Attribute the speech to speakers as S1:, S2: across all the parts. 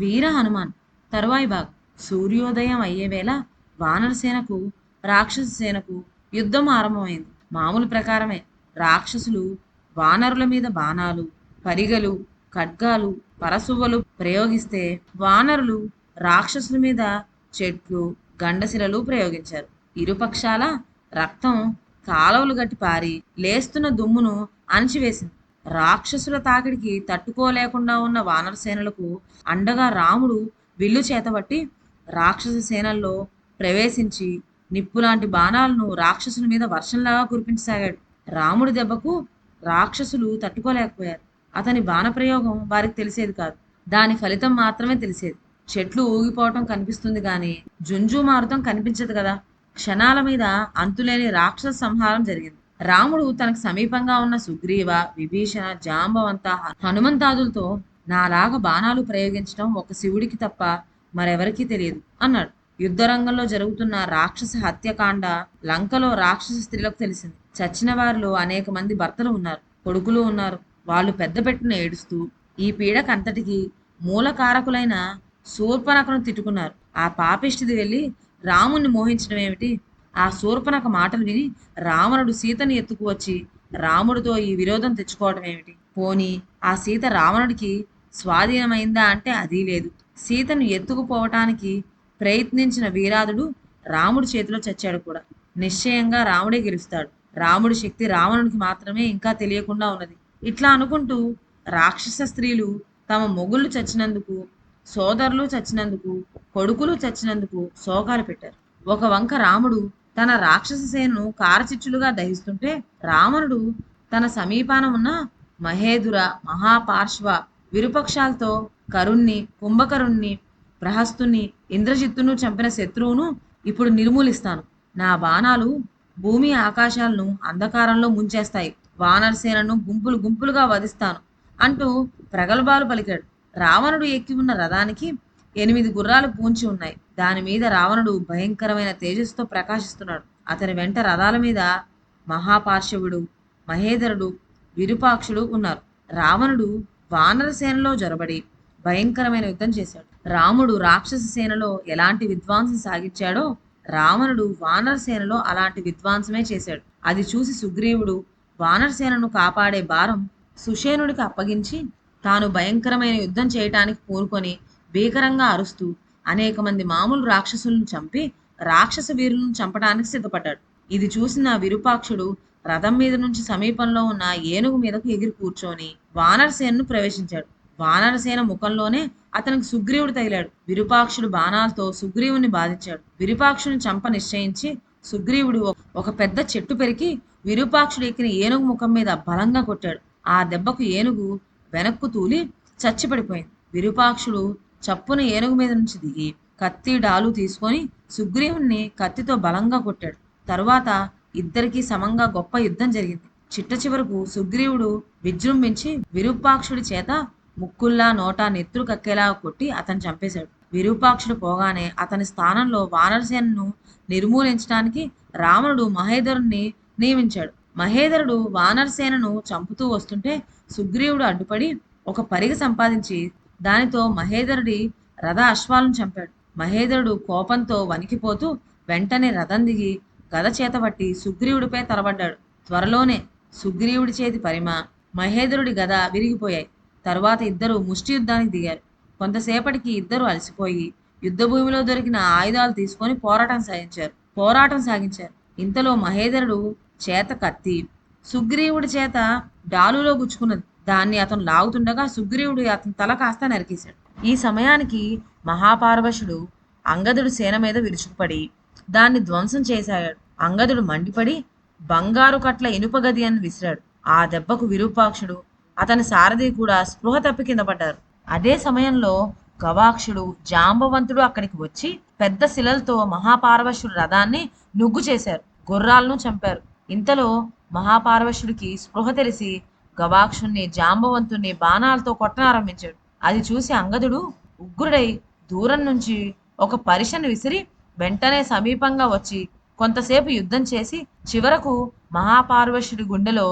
S1: వీర హనుమాన్ తరువాయి బాగ్. సూర్యోదయం అయ్యేవేళ వానరసేనకు రాక్షస సేనకు యుద్ధం ఆరంభమైంది. మామూలు ప్రకారమే రాక్షసులు వానరుల మీద బాణాలు పరిగలు ఖడ్గాలు పరసువ్వలు ప్రయోగిస్తే వానరులు రాక్షసుల మీద చెట్లు గండశిలలు ప్రయోగించారు. ఇరుపక్షాల రక్తం కాలువలు గట్టి పారి లేస్తున్న దుమ్మును అణిచివేసింది. రాక్షసుల తాకిడికి తట్టుకోలేకుండా ఉన్న వానర సేనలకు అండగా రాముడు విల్లు చేతబట్టి రాక్షస సేనల్లో ప్రవేశించి నిప్పులాంటి బాణాలను రాక్షసుల మీద వర్షంలాగా కురిపించసాగాడు. రాముడి దెబ్బకు రాక్షసులు తట్టుకోలేకపోయారు. అతని బాణప్రయోగం వారికి తెలిసేది కాదు. దాని ఫలితం మాత్రమే తెలిసేది. చెట్లు ఊగిపోవటం కనిపిస్తుంది కానీ జుంజు మారుతం కనిపించదు కదా. క్షణాల మీద అంతులేని రాక్షస సంహారం జరిగింది. రాముడు తనకు సమీపంగా ఉన్న సుగ్రీవ విభీషణ జాంబవంత హనుమంతాదులతో నాలాగా బాణాలు ప్రయోగించడం ఒక శివుడికి తప్ప మరెవరికీ తెలియదు అన్నాడు. యుద్ధరంగంలో జరుగుతున్న రాక్షస హత్యకాండ లంకలో రాక్షస స్త్రీలకు తెలిసింది. చచ్చిన వారిలో అనేక మంది భర్తలు ఉన్నారు కొడుకులు ఉన్నారు. వాళ్ళు పెద్ద పెట్టిన ఏడుస్తూ ఈ పీడకంతటికి మూలకారకులైన శూర్పనకను తిట్టుకున్నారు. ఆ పాపిష్టిది వెళ్ళి రాముణ్ణి మోహించడం ఏమిటి? ఆ శూర్పనక మాటలు విని రావణుడు సీతను ఎత్తుకువచ్చి రాముడితో ఈ విరోధం తెచ్చుకోవడం ఏమిటి? పోని ఆ సీత రావణుడికి స్వాధీనమైందా అంటే అది లేదు. సీతను ఎత్తుకుపోవటానికి ప్రయత్నించిన వీరాదుడు రాముడి చేతిలో చచ్చాడు కూడా. నిశ్చయంగా రాముడే గెలుస్తాడు. రాముడి శక్తి రావణుడికి మాత్రమే ఇంకా తెలియకుండా ఉన్నది. ఇట్లా అనుకుంటూ రాక్షస స్త్రీలు తమ మొగుళ్ళు చచ్చినందుకు సోదరులు చచ్చినందుకు కొడుకులు చచ్చినందుకు శోకాలు పెట్టారు. ఒక వంక రాముడు తన రాక్షస సేనను కారచిచ్చులుగా దహిస్తుంటే రావణుడు తన సమీపాన ఉన్న మహేధుర మహాపార్శ్వ విరుపక్షాలతో కరుణ్ణి కుంభకరుణ్ణి ప్రహస్తుని ఇంద్రజిత్తును చంపిన శత్రువును ఇప్పుడు నిర్మూలిస్తాను. నా బాణాలు భూమి ఆకాశాలను అంధకారంలో ముంచేస్తాయి. వానరసేనను గుంపులు గుంపులుగా వధిస్తాను అంటూ ప్రగల్భాలు పలికాడు. రావణుడు ఎక్కి ఉన్న రథానికి ఎనిమిది గుర్రాలు పూంచి ఉన్నాయి. దాని మీద రావణుడు భయంకరమైన తేజస్సుతో ప్రకాశిస్తున్నాడు. అతని వెంట రథాల మీద మహాపార్శవుడు మహేధరుడు విరూపాక్షుడు ఉన్నారు. రావణుడు వానర సేనలో జొరబడి భయంకరమైన యుద్ధం చేశాడు. రాముడు రాక్షస సేనలో ఎలాంటి విధ్వంసం సాగించాడో రావణుడు వానర సేనలో అలాంటి విధ్వంసమే చేశాడు. అది చూసి సుగ్రీవుడు వానర సేనను కాపాడే భారం సుషేనుడికి అప్పగించి తాను భయంకరమైన యుద్ధం చేయటానికి కోరుకొని భీకరంగా అరుస్తూ అనేక మంది మామూలు రాక్షసులను చంపి రాక్షస వీరులను చంపడానికి సిద్ధపడ్డాడు. ఇది చూసిన విరూపాక్షుడు రథం మీద నుంచి సమీపంలో ఉన్న ఏనుగు మీదకు ఎగిరి కూర్చొని వానరసేనను ప్రవేశించాడు. వానరసేన ముఖంలోనే అతనికి సుగ్రీవుడు తగిలాడు. విరూపాక్షుడు బాణాలతో సుగ్రీవుని బాధించాడు. విరూపాక్షుని చంప నిశ్చయించి సుగ్రీవుడు ఒక పెద్ద చెట్టు పెరికి విరూపాక్షుడు ఎక్కిన ఏనుగు ముఖం మీద బలంగా కొట్టాడు. ఆ దెబ్బకు ఏనుగు వెనక్కు తూలి చచ్చిపడిపోయింది. విరూపాక్షుడు చప్పున ఏనుగు మీద నుంచి దిగి కత్తి డాలు తీసుకొని సుగ్రీవుణ్ణి కత్తితో బలంగా కొట్టాడు. తరువాత ఇద్దరికీ సమంగా గొప్ప యుద్ధం జరిగింది. చిట్ట చివరకు సుగ్రీవుడు విజృంభించి విరూపాక్షుడి చేత ముక్కుల్లా నోటా నెత్తురు కక్కేలా కొట్టి అతను చంపేశాడు. విరూపాక్షుడు పోగానే అతని స్థానంలో వానరసేనను నిర్మూలించడానికి రావణుడు మహేధరుణ్ణి నియమించాడు. మహేధరుడు వానరసేనను చంపుతూ వస్తుంటే సుగ్రీవుడు అడ్డుపడి ఒక పరిగ సంపాదించి దానితో మహేధరుడి రథ అశ్వాలను చంపాడు. మహేధరుడు కోపంతో వణికిపోతూ వెంటనే రథం దిగి గద చేతబట్టి సుగ్రీవుడిపై తలబడ్డాడు. త్వరలోనే సుగ్రీవుడి చేతి పరిమ మహేధరుడి గద విరిగిపోయాయి. తర్వాత ఇద్దరు ముష్టి యుద్ధానికి దిగారు. కొంతసేపటికి ఇద్దరు అలసిపోయి యుద్ధభూమిలో దొరికిన ఆయుధాలు తీసుకొని పోరాటం సాగించారు. పోరాటం సాగించారు. ఇంతలో మహేధరుడు చేత కత్తి సుగ్రీవుడి చేత డాలులో గుచ్చుకున్నది. దాన్ని అతను లాగుతుండగా సుగ్రీవుడు అతని తల కాస్త నరికేశాడు. ఈ సమయానికి మహాపార్వశుడు అంగదుడు సేన మీద విరుచుకుపడి దాన్ని ధ్వంసం చేశాడు. అంగదుడు మండిపడి బంగారు కట్ల ఇనుప గది అని విసిరాడు. ఆ దెబ్బకు విరూపాక్షుడు అతని సారథి కూడా స్పృహ తప్పి కింద పడ్డారు. అదే సమయంలో గవాక్షుడు జాంబవంతుడు అక్కడికి వచ్చి పెద్ద శిలలతో మహాపార్వశుడు రథాన్ని నుగ్గు చేశారు. గుర్రాలను చంపారు. ఇంతలో మహాపార్వశుడికి స్పృహ తెలిసి గవాక్షుణ్ణి జాంబవంతుణ్ణి బాణాలతో కొట్టనారంభించాడు. అది చూసి అంగదుడు ఉగ్రుడై దూరం నుంచి ఒక పరిషను విసిరి వెంటనే సమీపంగా వచ్చి కొంతసేపు యుద్ధం చేసి చివరకు మహాపార్వశుడి గుండెలో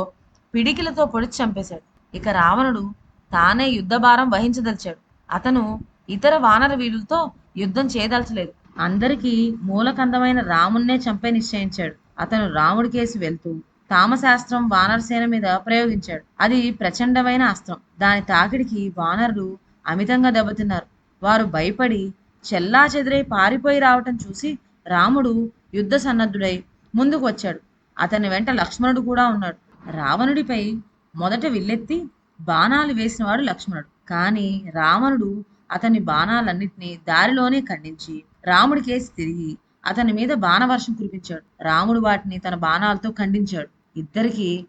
S1: పిడికిలతో పొడిచి చంపేశాడు. ఇక రావణుడు తానే యుద్ధభారం వహించదలిచాడు. అతను ఇతర వానర వీరులతో యుద్ధం చేయదలచలేదు. అందరికీ మూలకందమైన రామున్నే చంపే నిశ్చయించాడు. అతను రాముడి కేసి వెళ్తూ తామశాస్త్రం వానరసేన మీద ప్రయోగించాడు. అది ప్రచండమైన అస్త్రం. దాని తాకిడికి వానరులు అమితంగా దెబ్బతిన్నారు. వారు భయపడి చెల్లా చెదిరై పారిపోయి రావటం చూసి రాముడు యుద్ధ సన్నద్ధుడై ముందుకు వచ్చాడు. అతని వెంట లక్ష్మణుడు కూడా ఉన్నాడు. రావణుడిపై మొదట విల్లెత్తి బాణాలు వేసినవాడు లక్ష్మణుడు. కానీ రావణుడు అతని బాణాలన్నింటినీ దారిలోనే ఖండించి రాముడి కేసి తిరిగి అతని మీద బాణవర్షం కురిపించాడు. రాముడు వాటిని తన బాణాలతో ఖండించాడు. ఇద్దరికి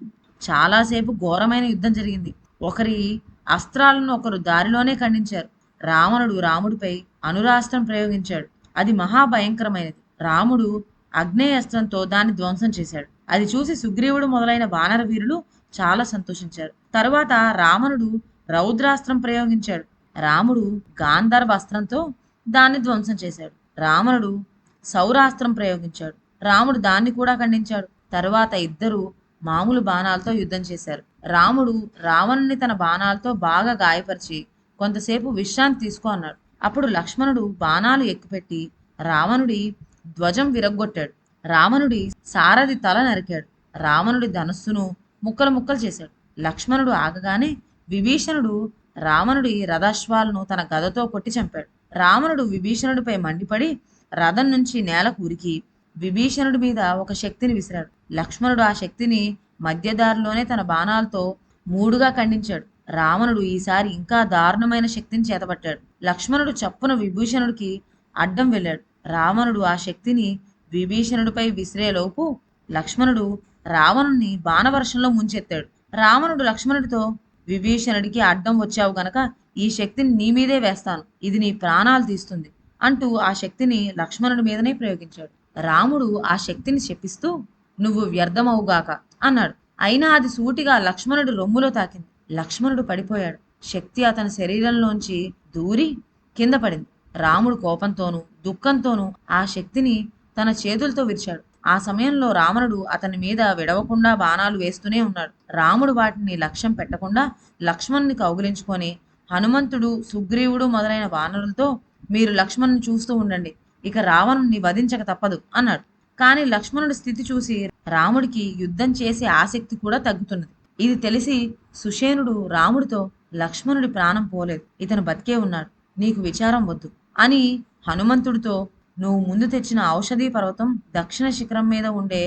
S1: చాలాసేపు ఘోరమైన యుద్ధం జరిగింది. ఒకరి అస్త్రాలను ఒకరు దారిలోనే ఖండించారు. రావణుడు రాముడిపై అనురాస్త్రం ప్రయోగించాడు. అది మహాభయంకరమైనది. రాముడు అగ్నేయాస్త్రంతో దాన్ని ధ్వంసం చేశాడు. అది చూసి సుగ్రీవుడు మొదలైన వానర వీరులు చాలా సంతోషించారు. తరువాత రావణుడు రౌద్రాస్త్రం ప్రయోగించాడు. రాముడు గాంధర్వ అస్త్రంతో దాన్ని ధ్వంసం చేశాడు. రావణుడు సౌరాస్త్రం ప్రయోగించాడు. రాముడు దాన్ని కూడా ఖండించాడు. తరువాత ఇద్దరు మామూలు బాణాలతో యుద్ధం చేశారు. రాముడు రావణుని తన బాణాలతో బాగా గాయపరిచి కొంతసేపు విశ్రాంతి తీసుకో అన్నాడు. అప్పుడు లక్ష్మణుడు బాణాలు ఎక్కుపెట్టి రావణుడి ధ్వజం విరగ్గొట్టాడు. రావణుడి సారథి తల నరికాడు. రావణుడి ధనస్సును ముక్కలు ముక్కలు చేశాడు. లక్ష్మణుడు ఆగగానే విభీషణుడు రావణుడి రథాశ్వాలను తన గదతో కొట్టి చంపాడు. రావణుడు విభీషణుడిపై మండిపడి రథం నుంచి నేలకు ఉరికి విభీషణుడి మీద ఒక శక్తిని విసిరాడు. లక్ష్మణుడు ఆ శక్తిని మధ్యదారిలోనే తన బాణాలతో మూడుగా ఖండించాడు. రావణుడు ఈసారి ఇంకా దారుణమైన శక్తిని చేతపట్టాడు. లక్ష్మణుడు చప్పున విభూషణుడికి అడ్డం వెళ్ళాడు. రావణుడు ఆ శక్తిని విభీషణుడిపై విసిరేలోపు లక్ష్మణుడు రావణుని బాణవర్షంలో ముంచెత్తాడు. రావణుడు లక్ష్మణుడితో విభీషణుడికి అడ్డం వచ్చావు గనక ఈ శక్తిని నీ మీదే వేస్తాను. ఇది నీ ప్రాణాలు తీస్తుంది అంటూ ఆ శక్తిని లక్ష్మణుడి మీదనే ప్రయోగించాడు. రాముడు ఆ శక్తిని శపిస్తూ నువ్వు వ్యర్థమవుగాక అన్నాడు. అయినా అది సూటిగా లక్ష్మణుడు రొమ్ములో తాకింది. లక్ష్మణుడు పడిపోయాడు. శక్తి అతని శరీరంలోంచి దూరి కింద పడింది. రాముడు కోపంతోనూ దుఃఖంతోనూ ఆ శక్తిని తన చేతులతో విరిచాడు. ఆ సమయంలో రావణుడు అతని మీద విడవకుండా బాణాలు వేస్తూనే ఉన్నాడు. రాముడు వాటిని లక్ష్యం పెట్టకుండా లక్ష్మణుని కౌగిలించుకొని హనుమంతుడు సుగ్రీవుడు మొదలైన వానరులతో మీరు లక్ష్మణుని చూస్తూ ఉండండి. ఇక రావణుణ్ణి వధించక తప్పదు అన్నాడు. కానీ లక్ష్మణుడి స్థితి చూసి రాముడికి యుద్ధం చేసే ఆసక్తి కూడా తగ్గుతున్నది. ఇది తెలిసి సుషేనుడు రాముడితో లక్ష్మణుడి ప్రాణం పోలేదు. ఇతను బతికే ఉన్నాడు. నీకు విచారం వద్దు అని హనుమంతుడితో నువ్వు ముందు తెచ్చిన ఔషధీ పర్వతం దక్షిణ శిఖరం మీద ఉండే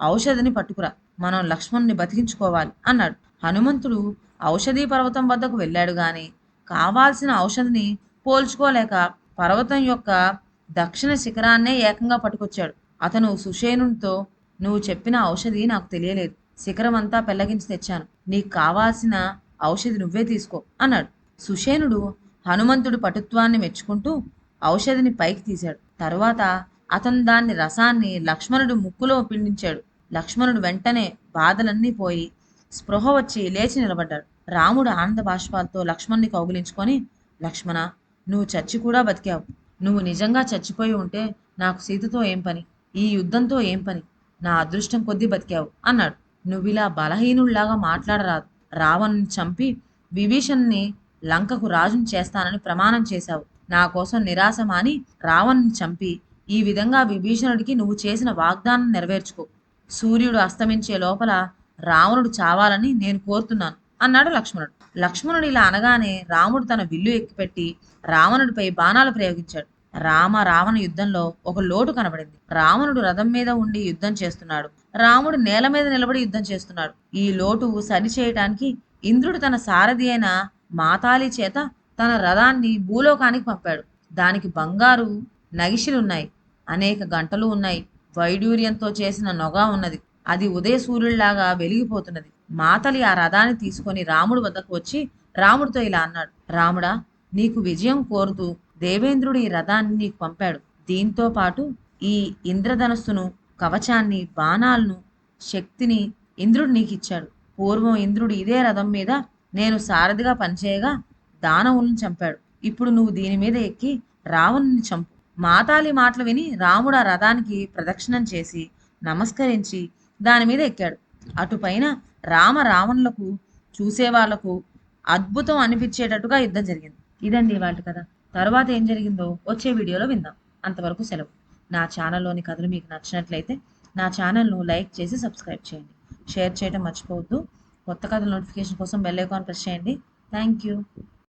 S1: ఔషధిని పట్టుకురా. మనం లక్ష్మణుని బతికించుకోవాలి అన్నాడు. హనుమంతుడు ఔషధీ పర్వతం వద్దకు వెళ్ళాడు గాని కావాల్సిన ఔషధిని పోల్చుకోలేక పర్వతం యొక్క దక్షిణ శిఖరాన్నే ఏకంగా పట్టుకొచ్చాడు. అతను సుషేనునితో నువ్వు చెప్పిన ఔషధి నాకు తెలియలేదు. శిఖరం అంతా పెళ్ళగించి తెచ్చాను. నీకు కావాల్సిన ఔషధి నువ్వే తీసుకో అన్నాడు. సుషేనుడు హనుమంతుడు పటుత్వాన్ని మెచ్చుకుంటూ ఔషధిని పైకి తీశాడు. తరువాత అతను దాన్ని రసాన్ని లక్ష్మణుడు ముక్కులో పిండించాడు. లక్ష్మణుడు వెంటనే బాధలన్నీ పోయి స్పృహ వచ్చి లేచి నిలబడ్డాడు. రాముడు ఆనంద బాష్పాలతో లక్ష్మణ్ణి కౌగిలించుకొని లక్ష్మణ నువ్వు చచ్చి కూడా బతికావు. నువ్వు నిజంగా చచ్చిపోయి ఉంటే నాకు సీతతో ఏం పని? ఈ యుద్ధంతో ఏం పని? నా అదృష్టం కొద్దీ బతికావు అన్నాడు. నువ్విలా బలహీనుల్లాగా మాట్లాడరాదు రావణ్ని చంపి విభీషణ్ణి లంకకు రాజుని చేస్తానని ప్రమాణం చేశావు. నా కోసం నిరాశ మాని రావణ్ని చంపి ఈ విధంగా విభీషణుడికి నువ్వు చేసిన వాగ్దానం నెరవేర్చుకో. సూర్యుడు అస్తమించే లోపల రావణుడు చావాలని నేను కోరుతున్నాను అన్నాడు లక్ష్మణుడు. లక్ష్మణుడు ఇలా అనగానే రాముడు తన విల్లు ఎక్కిపెట్టి రావణుడిపై బాణాలు ప్రయోగించాడు. రామ రావణ యుద్ధంలో ఒక లోటు కనబడింది. రావణుడు రథం మీద ఉండి యుద్ధం చేస్తున్నాడు. రాముడు నేల మీద నిలబడి యుద్ధం చేస్తున్నాడు. ఈ లోటు సరి చేయటానికి ఇంద్రుడు తన సారథి అయిన మాతాలి చేత తన రథాన్ని భూలోకానికి పంపాడు. దానికి బంగారు నగిషిలున్నాయి. అనేక గంటలు ఉన్నాయి. వైడూర్యంతో చేసిన నొగ ఉన్నది. అది ఉదయ సూర్యుడిలాగా వెలిగిపోతున్నది. మాతలి ఆ రథాన్ని తీసుకొని రాముడు వద్దకు వచ్చి రాముడితో ఇలా అన్నాడు. రాముడా నీకు విజయం కోరుతూ దేవేంద్రుడు ఈ రథాన్ని నీకు పంపాడు. దీంతో పాటు ఈ ఇంద్రధనస్సును కవచాన్ని బాణాలను శక్తిని ఇంద్రుడు నీకు ఇచ్చాడు. పూర్వం ఇంద్రుడు ఇదే రథం మీద నేను సారథిగా పనిచేయగా దానవులను చంపాడు. ఇప్పుడు నువ్వు దీని మీద ఎక్కి రావణుని చంపు. మాతాలి మాటలు విని రాముడు ఆ రథానికి ప్రదక్షిణం చేసి నమస్కరించి దాని మీద ఎక్కాడు. అటుపైన రామ రావణులకు చూసేవాళ్ళకు అద్భుతం అనిపించేటట్టుగా యుద్ధం జరిగింది. ఇదండి వాటి కథ. తర్వాత ఏం జరిగిందో వచ్చే వీడియోలో విందాం. అంతవరకు సెలవు. నా ఛానల్లోని కథలు మీకు నచ్చినట్లయితే నా ఛానల్ను లైక్ చేసి సబ్స్క్రైబ్ చేయండి. షేర్ చేయడం మర్చిపోవద్దు. కొత్త కథల నోటిఫికేషన్ కోసం బెల్ ఐకాన్ ప్రెస్ చేయండి. Thank you.